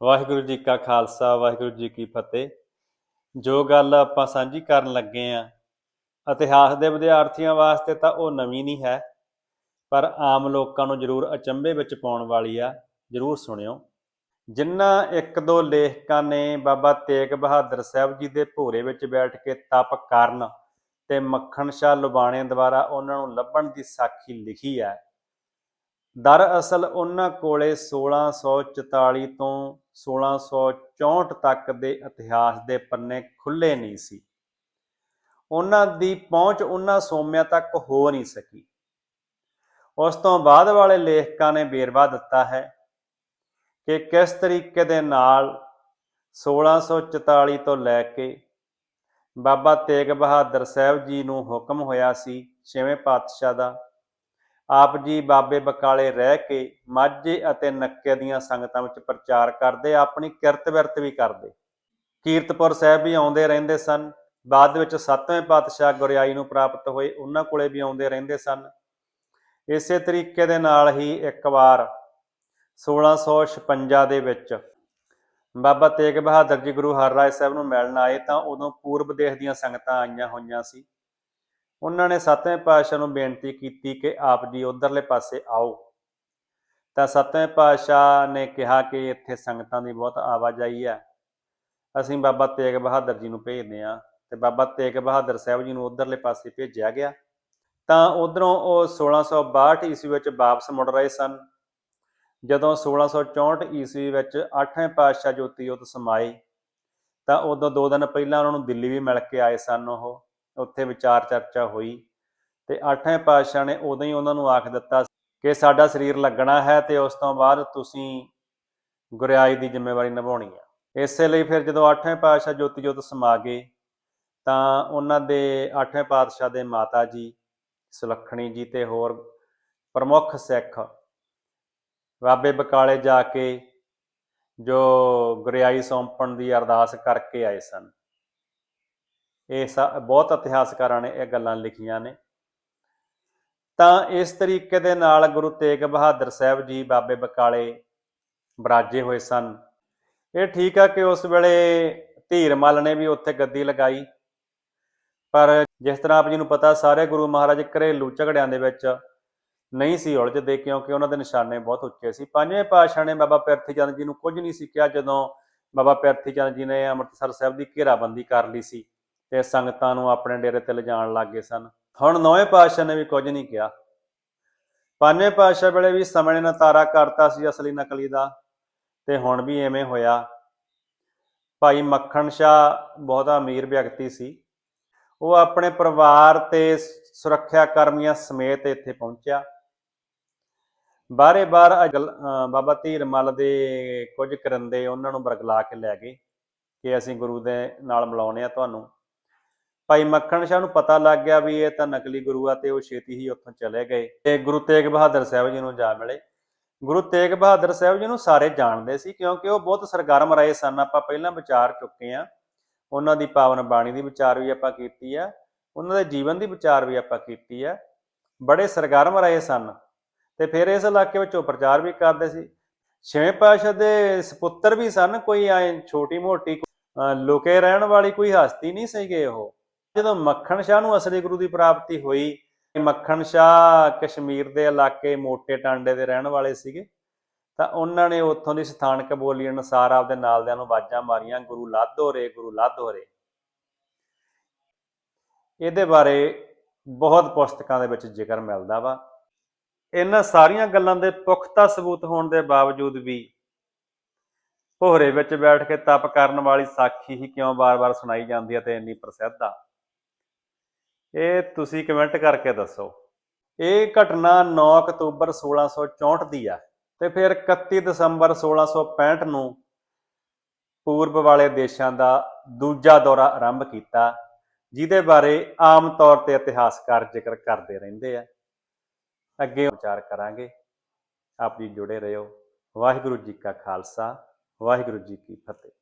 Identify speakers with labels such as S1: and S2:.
S1: ਵਾਹਿਗੁਰੂ ਜੀ ਕਾ ਖਾਲਸਾ, ਵਾਹਿਗੁਰੂ ਜੀ ਕੀ ਫਤਿਹ। ਜੋ ਗੱਲ ਆਪਾਂ ਸਾਂਝੀ ਕਰਨ ਲੱਗੇ ਆ, ਇਤਿਹਾਸ ਦੇ ਵਿਦਿਆਰਥੀਆਂ ਵਾਸਤੇ ਤਾਂ ਉਹ ਨਵੀਂ ਨਹੀਂ ਹੈ, ਪਰ ਆਮ ਲੋਕਾਂ ਨੂੰ ਜ਼ਰੂਰ ਅਚੰਭੇ ਵਿੱਚ ਪਾਉਣ ਵਾਲੀ ਆ, ਜ਼ਰੂਰ ਸੁਣਿਓ। ਜਿਨ੍ਹਾਂ ਇੱਕ ਦੋ ਲੇਖਕਾਂ ਨੇ ਬਾਬਾ ਤੇਗ ਬਹਾਦਰ ਸਾਹਿਬ ਜੀ ਦੇ ਭੋਰੇ ਵਿੱਚ ਬੈਠ ਕੇ ਤਪ ਕਰਨ ਤੇ ਮੱਖਣ ਸ਼ਾਹ ਲੁਬਾਣੇ ਦੁਆਰਾ ਉਹਨਾਂ ਨੂੰ ਲੱਭਣ ਦੀ ਸਾਖੀ ਲਿਖੀ ਹੈ, ਦਰਅਸਲ ਉਹਨਾਂ ਕੋਲੇ 1644 ਤੋਂ 1664 ਤੱਕ ਦੇ ਇਤਿਹਾਸ ਦੇ ਪੰਨੇ ਖੁੱਲੇ ਨਹੀਂ ਸੀ। ਉਹਨਾਂ ਦੀ ਪਹੁੰਚ ਉਹਨਾਂ ਸੋਮਿਆਂ ਤੱਕ ਹੋ ਨਹੀਂ ਸਕੀ। ਉਸ ਤੋਂ ਬਾਅਦ ਵਾਲੇ ਲੇਖਕਾਂ ਨੇ ਵੇਰਵਾ ਦਿੱਤਾ ਹੈ ਕਿ ਕਿਸ ਤਰੀਕੇ ਦੇ ਨਾਲ 1644 ਤੋਂ ਲੈ ਕੇ ਬਾਬਾ ਤੇਗ ਬਹਾਦਰ ਸਾਹਿਬ ਜੀ ਨੂੰ ਹੁਕਮ ਹੋਇਆ ਸੀ, ਛੇਵੇਂ ਪਾਤਸ਼ਾਹ ਦਾ। ਆਪ ਜੀ ਬਾਬੇ ਬਕਾਲੇ ਰਹਿ ਕੇ ਮਾਝੇ ਅਤੇ ਨੱਕੇ ਦੀਆਂ ਸੰਗਤਾਂ ਵਿੱਚ ਪ੍ਰਚਾਰ ਕਰਦੇ, ਆਪਣੀ ਕਿਰਤ ਵਿਰਤ ਵੀ ਕਰਦੇ। ਕੀਰਤਪੁਰ ਸਾਹਿਬ ਵੀ ਆਉਂਦੇ ਰਹਿੰਦੇ ਸਨ। ਬਾਅਦ ਵਿੱਚ ਸੱਤਵੇਂ ਪਾਤਸ਼ਾਹ ਗੁਰਿਆਈ ਨੂੰ ਪ੍ਰਾਪਤ ਹੋਏ, ਉਹਨਾਂ ਕੋਲੇ ਵੀ ਆਉਂਦੇ ਰਹਿੰਦੇ ਸਨ। ਇਸੇ ਤਰੀਕੇ ਦੇ ਨਾਲ ਹੀ ਇੱਕ ਵਾਰ 1656 ਦੇ ਵਿੱਚ ਬਾਬਾ ਤੇਗ ਬਹਾਦਰ ਜੀ ਗੁਰੂ ਹਰਰਾਏ ਸਾਹਿਬ ਨੂੰ ਮਿਲਣ ਆਏ ਤਾਂ ਉਦੋਂ ਪੂਰਬ ਦੇਸ਼ ਦੀਆਂ ਸੰਗਤਾਂ ਆਈਆਂ ਹੋਈਆਂ ਸੀ। ਉਹਨਾਂ ਨੇ ਸੱਤਵੇਂ ਪਾਤਸ਼ਾਹ ਨੂੰ ਬੇਨਤੀ ਕੀਤੀ ਕਿ ਆਪ ਜੀ ਉਧਰਲੇ ਪਾਸੇ ਆਓ। ਤਾਂ ਸੱਤਵੇਂ ਪਾਤਸ਼ਾਹ ਨੇ ਕਿਹਾ ਕਿ ਇੱਥੇ ਸੰਗਤਾਂ ਦੀ ਬਹੁਤ ਆਵਾਜਾਈ ਹੈ। ਅਸੀਂ ਬਾਬਾ ਤੇਗ ਬਹਾਦਰ ਜੀ ਨੂੰ ਭੇਜਦੇ ਹਾਂ ਤੇ ਬਾਬਾ ਤੇਗ ਬਹਾਦਰ ਸਾਹਿਬ ਜੀ ਨੂੰ ਉਧਰਲੇ ਪਾਸੇ ਭੇਜਿਆ ਗਿਆ। ਤਾਂ ਉਧਰੋਂ ਉਹ 1662 ਈਸਵੀ ਵਿੱਚ ਵਾਪਸ ਮੁੜ ਰਹੇ ਸਨ। ਜਦੋਂ 1664 ਈਸਵੀ ਵਿੱਚ ਅੱਠਵੇਂ ਪਾਤਸ਼ਾਹ ਜੋਤੀ ਜੋਤ ਸਮਾਏ, ਤਾਂ ਉਦੋਂ ਦੋ ਦਿਨ ਪਹਿਲਾਂ ਉਹਨਾਂ ਨੂੰ ਦਿੱਲੀ ਵੀ ਮਿਲ ਕੇ ਆਏ ਸਨ ਉਹ। ਉੱਥੇ ਵਿਚਾਰ ਚਰਚਾ ਹੋਈ ਤੇ 8ਵੇਂ ਪਾਤਸ਼ਾਹ ਨੇ ਉਦੋਂ ਹੀ ਉਹਨਾਂ ਨੂੰ ਆਖ ਦਿੱਤਾ ਕਿ ਸਾਡਾ ਸਰੀਰ ਲੱਗਣਾ ਹੈ ਤੇ ਉਸ ਤੋਂ ਬਾਅਦ ਤੁਸੀਂ ਗੁਰਿਆਈ ਦੀ ਜ਼ਿੰਮੇਵਾਰੀ ਨਿਭਾਉਣੀ ਹੈ ਇਸੇ ਲਈ ਫਿਰ ਜਦੋਂ 8ਵੇਂ ਪਾਤਸ਼ਾਹ ਜੋਤੀ ਜੋਤ ਸਮਾ ਗਏ ਤਾਂ ਉਹਨਾਂ ਦੇ 8ਵੇਂ ਪਾਤਸ਼ਾਹ ਦੇ ਮਾਤਾ ਜੀ, ਸੁਲੱਖਣੀ ਜੀ ਤੇ ਹੋਰ ਪ੍ਰਮੁੱਖ ਸਿੱਖ ਬਾਬੇ ਬਕਾਲੇ ਜਾ ਕੇ ਜੋ ਗੁਰਿਆਈ ਸੌਂਪਣ ਦੀ ਅਰਦਾਸ ਕਰਕੇ ਆਏ ਸਨ। ਇਹ ਬਹੁਤ ਇਤਿਹਾਸਕਾਰਾਂ ਨੇ ਇਹ ਗੱਲਾਂ ਲਿਖੀਆਂ ਨੇ। ਤਾਂ ਇਸ ਤਰੀਕੇ ਦੇ ਨਾਲ ਗੁਰੂ ਤੇਗ ਬਹਾਦਰ ਸਾਹਿਬ ਜੀ ਬਾਬੇ ਬਕਾਲੇ ਬਰਾਜੇ ਹੋਏ ਸਨ। ਇਹ ਠੀਕ ਆ ਕਿ ਉਸ ਵੇਲੇ ਧੀਰਮਲ ਨੇ ਵੀ ਉੱਥੇ ਗੱਦੀ ਲਗਾਈ। ਪਰ ਜਿਸ ਤਰ੍ਹਾਂ ਆਪ ਜੀ ਨੂੰ ਪਤਾ, ਸਾਰੇ ਗੁਰੂ ਮਹਾਰਾਜ ਘਰੇਲੂ ਝਗੜਿਆਂ ਦੇ ਵਿੱਚ ਨਹੀਂ ਸੀ ਉਲਝਦੇ ਕਿਉਂਕਿ ਉਹਨਾਂ ਦੇ ਨਿਸ਼ਾਨੇ ਬਹੁਤ ਉੱਚੇ ਸੀ। ਪੰਜਵੇਂ ਪਾਤਸ਼ਾਹ ਨੇ ਬਾਬਾ ਪਿਰਥੀ ਚੰਦ ਜੀ ਨੂੰ ਕੁਝ ਨਹੀਂ ਸੀ ਕਿਹਾ ਜਦੋਂ ਬਾਬਾ ਪਿਰਥੀ ਚੰਦ ਜੀ ਨੇ ਅੰਮ੍ਰਿਤਸਰ ਸਾਹਿਬ ਦੀ ਘੇਰਾਬੰਦੀ ਕਰ ਲਈ ਸੀ। ਤੇ ਸੰਗਤਾਂ ਨੂੰ ਆਪਣੇ ਡੇਰੇ ਤੇ ਲਿਜਾਣ ਲੱਗ ਗਏ ਸਨ। ਹੁਣ ਨੌਵੇਂ ਪਾਤਸ਼ਾਹ ਨੇ ਵੀ ਕੁਝ ਨਹੀਂ ਕਿਹਾ। ਪੰਜਵੇਂ ਪਾਤਸ਼ਾਹ ਵੇਲੇ ਵੀ ਸਮੇਂ ਨੇ ਤਾਰਾ ਕਰਤਾ ਸੀ ਅਸਲੀ ਨਕਲੀ ਦਾ, ਤੇ ਹੁਣ ਵੀ ਐਵੇਂ ਹੋਇਆ। ਭਾਈ ਮੱਖਣ ਸ਼ਾਹ ਬਹੁਤਾ ਅਮੀਰ ਵਿਅਕਤੀ ਸੀ। ਉਹ ਆਪਣੇ ਪਰਿਵਾਰ ਤੇ ਸੁਰੱਖਿਆ ਕਰਮੀਆਂ ਸਮੇਤ ਇੱਥੇ ਪਹੁੰਚਿਆ। ਬਾਰੇ ਬਾਰ ਬਾਬਾ ਧੀਰ ਧੀਰਮਲ ਦੇ ਕੁਝ ਕਰੰਦੇ ਉਹਨਾਂ ਨੂੰ ਬਰਗਲਾ ਕੇ ਲੈ ਗਏ ਕਿ ਅਸੀਂ ਗੁਰੂ ਦੇ ਨਾਲ ਮਿਲਾਉਣੇ ਆ ਤੁਹਾਨੂੰ। ਭਾਈ ਮੱਖਣ ਸ਼ਾਹ ਨੂੰ ਪਤਾ ਲੱਗ ਗਿਆ ਵੀ ਇਹ ਤਾਂ ਨਕਲੀ ਗੁਰੂ ਆ ਤੇ ਉਹ ਛੇਤੀ ਹੀ ਉੱਥੋਂ ਚਲੇ ਗਏ ਤੇ ਗੁਰੂ ਤੇਗ ਬਹਾਦਰ ਸਾਹਿਬ ਜੀ ਨੂੰ ਜਾ ਮਿਲੇ। ਗੁਰੂ ਤੇਗ ਬਹਾਦਰ ਸਾਹਿਬ ਜੀ ਨੂੰ ਸਾਰੇ ਜਾਣਦੇ ਸੀ ਕਿਉਂਕਿ ਉਹ ਬਹੁਤ ਸਰਗਰਮ ਰਹੇ ਸਨ। ਆਪਾਂ ਪਹਿਲਾਂ ਵਿਚਾਰ ਚੁੱਕੇ ਆ ਉਹਨਾਂ ਦੀ ਪਾਵਨ ਬਾਣੀ ਦੀ ਵਿਚਾਰ ਵੀ ਆਪਾਂ ਕੀਤੀ ਆ। ਉਹਨਾਂ ਦੇ ਜੀਵਨ ਦੀ ਵਿਚਾਰ ਵੀ ਆਪਾਂ ਕੀਤੀ ਆ। ਬੜੇ ਸਰਗਰਮ ਰਹੇ ਸਨ ਤੇ ਫਿਰ ਇਸ ਇਲਾਕੇ ਵਿੱਚ ਉਹ ਪ੍ਰਚਾਰ ਵੀ ਕਰਦੇ ਸੀ। ਛੇਵੇਂ ਪਾਤਸ਼ਾਹ ਦੇ ਸੁਪੁੱਤਰ ਵੀ ਸਨ। ਕੋਈ ਐ ਛੋਟੀ ਮੋਟੀ ਲੁਕੇ ਰਹਿਣ ਵਾਲੀ ਕੋਈ ਹਸਤੀ ਨਹੀਂ ਸੀਗੇ ਉਹ। ਜਦੋਂ ਮੱਖਣ ਸ਼ਾਹ ਨੂੰ ਅਸਲੀ ਗੁਰੂ ਦੀ ਪ੍ਰਾਪਤੀ ਹੋਈ ਮੱਖਣ ਸ਼ਾਹ ਕਸ਼ਮੀਰ ਦੇ ਇਲਾਕੇ ਮੋਟੇ ਟਾਂਡੇ ਦੇ ਰਹਿਣ ਵਾਲੇ ਸੀਗੇ, ਤਾਂ ਉਹਨਾਂ ਨੇ ਉੱਥੋਂ ਦੀ ਸਥਾਨਕ ਬੋਲੀ ਅਨੁਸਾਰ ਆਪਦੇ ਨਾਲਦਿਆਂ ਨੂੰ ਆਵਾਜ਼ਾਂ ਮਾਰੀਆਂ, ਗੁਰੂ ਲਾਧੋ ਰੇ, ਗੁਰੂ ਲਾਧੋ ਰੇ। ਇਹਦੇ ਬਾਰੇ ਬਹੁਤ ਪੁਸਤਕਾਂ ਦੇ ਵਿੱਚ ਜ਼ਿਕਰ ਮਿਲਦਾ ਵਾ। ਇਹਨਾਂ ਸਾਰੀਆਂ ਗੱਲਾਂ ਦੇ ਪੁਖਤਾ ਸਬੂਤ ਹੋਣ ਦੇ ਬਾਵਜੂਦ ਵੀ ਭੋਰੇ ਵਿੱਚ ਬੈਠ ਕੇ ਤਪ ਕਰਨ ਵਾਲੀ ਸਾਖੀ ਹੀ ਕਿਉਂ ਬਾਰ-ਬਾਰ ਸੁਣਾਈ ਜਾਂਦੀ ਹੈ ਤੇ ਇੰਨੀ ਪ੍ਰਸਿੱਧ ਆ? ਇਹ ਤੁਸੀਂ ਕਮੈਂਟ ਕਰਕੇ ਦੱਸੋ। ਇਹ ਘਟਨਾ 9 ਅਕਤੂਬਰ 1664 ਦੀ ਆ ਤੇ ਫਿਰ 31 ਦਸੰਬਰ 1665 ਨੂੰ ਪੂਰਬ ਵਾਲੇ ਦੇਸ਼ਾਂ ਦਾ ਦੂਜਾ ਦੌਰਾ ਆਰੰਭ ਕੀਤਾ, ਜਿਹਦੇ ਬਾਰੇ ਆਮ ਤੌਰ ਤੇ ਇਤਿਹਾਸਕਾਰ ਜ਼ਿਕਰ ਕਰਦੇ ਰਹਿੰਦੇ ਆ। ਅੱਗੇ ਵਿਚਾਰ ਕਰਾਂਗੇ। ਆਪ ਜੀ ਜੁੜੇ ਰਹੋ। ਵਾਹਿਗੁਰੂ ਜੀ ਕਾ ਖਾਲਸਾ, ਵਾਹਿਗੁਰੂ ਜੀ ਕੀ ਫਤਿਹ।